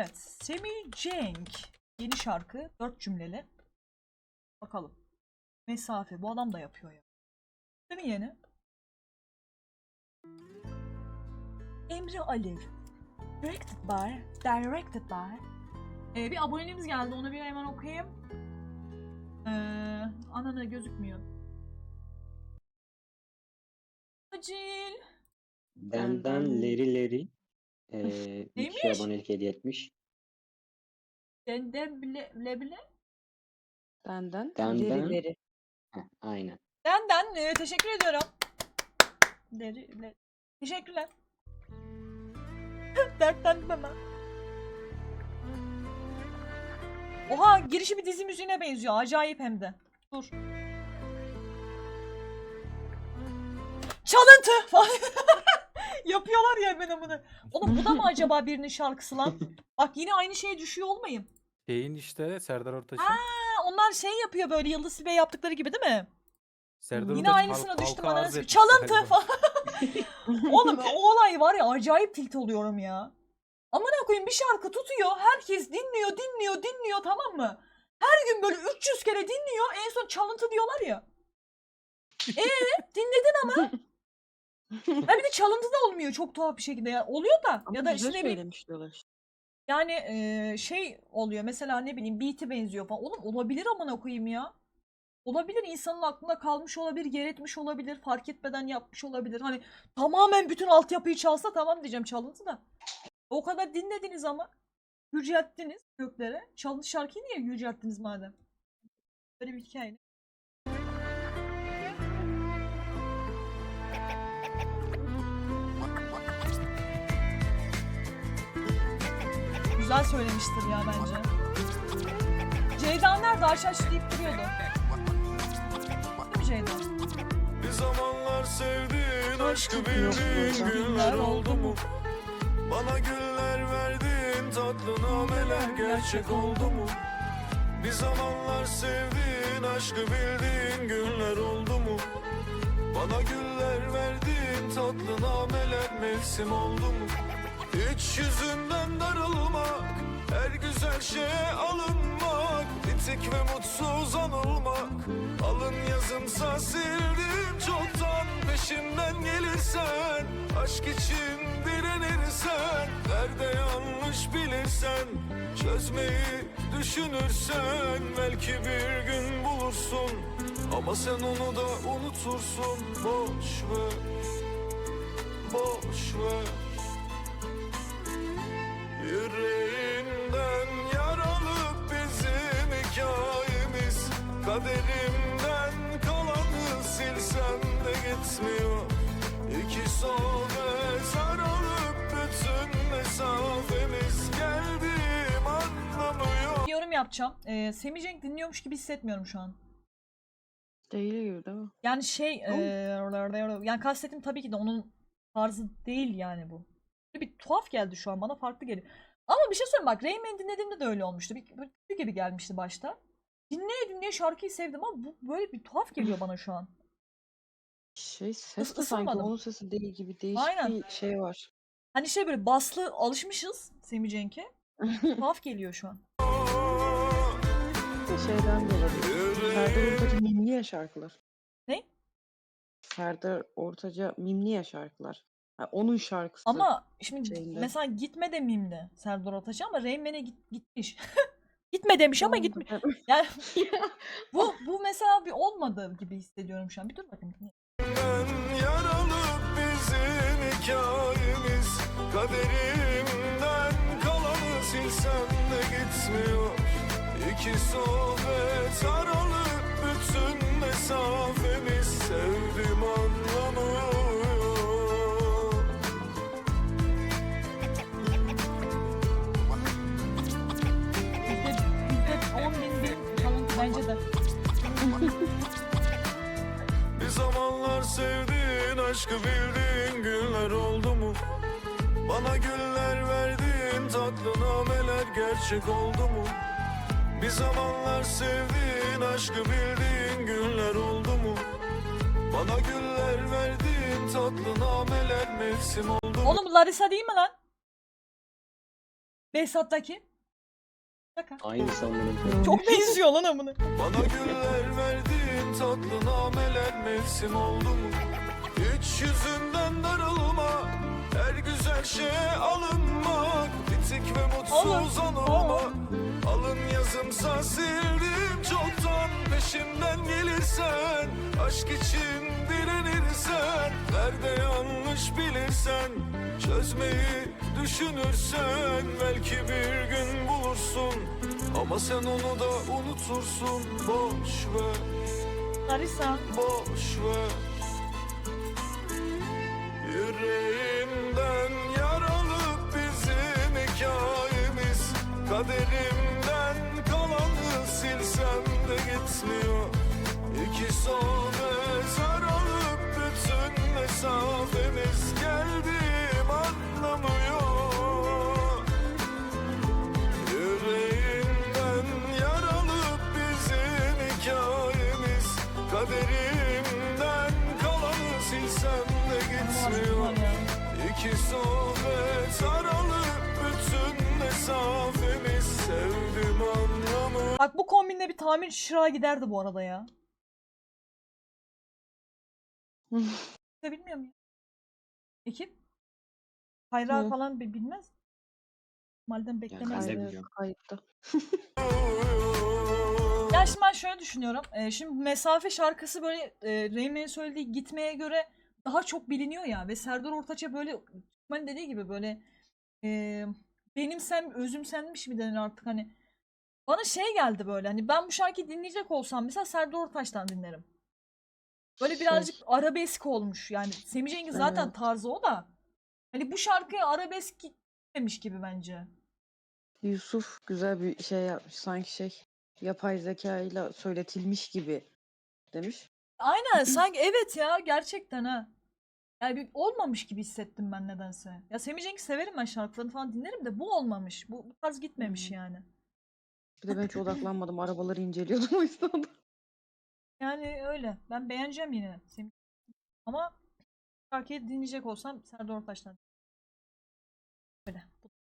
Evet. Semih Cenk. Yeni şarkı. Dört cümleli. Bakalım. Mesafe. Bu adam da yapıyor ya. Değil mi yeni? Emre Alev. Directed by. Directed by. Ee, bir aboneliğimiz geldi. Onu bir hemen okuyayım. Ee, anana gözükmüyor. Acil. Benden leri leri eee bir kişi Neymiş? abonelik hediye etmiş. Denden bile bile bile. Benden Benden. ileri beri. Heh, aynen. Denden e, teşekkür ediyorum. Deri, le- Teşekkürler. Dertlendim hemen. Oha girişi bir dizi müziğine benziyor. Acayip hem de. Dur. Çalıntı falan. Yapıyorlar ya hemen amına. Oğlum bu da mı acaba birinin şarkısı lan? Bak yine aynı şeye düşüyor olmayayım. Şeyin işte Serdar Ortaç'ın. Ha, onlar şey yapıyor böyle Yıldız Tilbe yaptıkları gibi değil mi? Serdar Yine aynısına düştüm etmiş Çalıntı falan. Oğlum o olay var ya acayip tilt oluyorum ya. Amına koyayım bir şarkı tutuyor. Herkes dinliyor, dinliyor, dinliyor tamam mı? Her gün böyle 300 kere dinliyor. En son çalıntı diyorlar ya. Ee, dinledin ama. Ha bir de çalıntı da olmuyor çok tuhaf bir şekilde ya. Oluyor da Ama ya da işte ne bileyim söylemiş diyorlar işte. yani e, şey oluyor mesela ne bileyim beat'i benziyor falan. Oğlum olabilir amına koyayım ya. Olabilir insanın aklında kalmış olabilir, yer etmiş olabilir, fark etmeden yapmış olabilir. Hani tamamen bütün altyapıyı çalsa tamam diyeceğim çalıntı da. O kadar dinlediniz ama yücelttiniz göklere. Çalıntı şarkıyı niye yücelttiniz madem? Böyle bir hikaye. Güzel söylemiştir ya bence. Ceyda nerede? Aşağı deyip duruyordu. Değil mi Ceyda? Bir zamanlar sevdiğin aşkı bildiğin günler oldu mu? Bana güller verdin tatlı nameler gerçek oldu mu? Bir zamanlar sevdiğin aşkı bildiğin günler oldu mu? Bana güller verdin tatlı nameler mevsim oldu mu? Hiç yüzünden darılmak Her güzel şeye alınmak Bitik ve mutsuz anılmak Alın yazımsa sildim çoktan Peşimden gelirsen Aşk için direnirsen Nerede yanlış bilirsen Çözmeyi düşünürsen Belki bir gün bulursun. Ama sen onu da unutursun. Boş ver Boş ver Yüreğinden yaralı bizim hikayemiz Kaderimden kalanı silsem de gitmiyor İki sol ve sarılıp bütün mesafemiz Geldiğim anlamıyor Bir yorum yapacağım. Ee, Semih Cenk dinliyormuş gibi hissetmiyorum şu an. Değil gibi değil mi? Yani şey eee, yani kastettiğim tabii ki de onun tarzı değil yani bu. Tuhaf geldi şu an bana farklı geliyor. Ama bir şey söyleyeyim bak Rayman dinlediğimde de öyle olmuştu. Bir, bir gibi gelmişti başta. Dinleye dinleye şarkıyı sevdim ama bu böyle bir tuhaf geliyor bana şu an. Şey ses de sanki onun sesi değil gibi değişik Aynen. bir şey var. Hani şey böyle baslı alışmışız Semih Cenk'e. Tuhaf geliyor şu an. Şeyden de olabilir. Serdar Ortaç'a mimli ya şarkılar. Ne? Serdar Ortaç'a mimli ya şarkılar. Ha, onun şarkısı. Ama şimdi şeyinde. mesela gitme de mimdi Serdar Ortaç ama Rayman'e git, gitmiş. Gitme demiş ama gitmiş. Yani bu bu mesela bir olmadı gibi hissediyorum şu an. Bir dur bakayım. Yaralı bizim hikayemiz Kaderimden kalanı silsem de gitmiyor İki sohbet aralık bütün mesafemiz Sevdim anlamıyor aşkı bildiğin günler oldu mu? Bana güller verdin tatlı nameler gerçek oldu mu? Bir zamanlar sevdiğin aşkı bildiğin günler oldu mu? Bana güller verdin tatlı nameler mevsim oldu mu? Oğlum Larissa değil mi lan? Behzat'taki. Şaka. Aynı sanırım. Çok benziyor lan amına. Bana güller verdin tatlı nameler mevsim oldu mu? Şeye alınmak Bitik ve mutsuz Alın, anılma Alın yazımsa sildim çoktan Peşimden gelirsen Aşk için direnirsen Nerede yanlış bilirsen Çözmeyi düşünürsen Belki bir gün bulursun. Ama sen onu da unutursun Boş ver. Larissa. boş ver. Yüreğimden Kaderimden kalanı silsem de gitmiyor. İki sohbet aralık bütün mesafemiz Geldiğim anlamıyor. Yüreğimden yaralı bizim hikayemiz Kaderimden kalanı silsem de gitmiyor. İki sohbet aralık bütün mesafemiz Sevdim anlamı Bak bu kombinle bir tamir şırağa giderdi bu arada ya. Ne bilmiyorum ya. Ekip? Hayra Hı. falan bi- bilmez. Malden beklemez. ben Kaydı- biliyorum. Kayıtta. Ya şimdi ben şöyle düşünüyorum. Ee, şimdi mesafe şarkısı böyle e, Reymen'in söylediği gitmeye göre daha çok biliniyor ya ve Serdar Ortaç'a böyle Türkmen dediği gibi böyle e, benim sen özüm senmiş mi denir artık hani bana şey geldi böyle hani ben bu şarkıyı dinleyecek olsam mesela Serdar Ortaç'tan dinlerim. Böyle Şey- birazcık arabesk olmuş yani Semih Cengiz zaten Evet. tarzı o da hani bu şarkıya arabesk gitmemiş gibi bence. Yusuf güzel bir şey yapmış. Sanki şey yapay zeka ile söyletilmiş gibi demiş. Aynen sanki evet ya gerçekten ha. Yani bir olmamış gibi hissettim ben nedense. Ya Semih Cenk'i severim ben şarkılarını falan dinlerim de bu olmamış. Bu, bu tarz gitmemiş Hmm. yani. Bir de ben hiç odaklanmadım. Arabaları inceliyordum o yüzden. Yani öyle. Ben beğeneceğim yine Semih. Ama şarkıyı dinleyecek olsam Serdar Ortaç'tan. Öyle.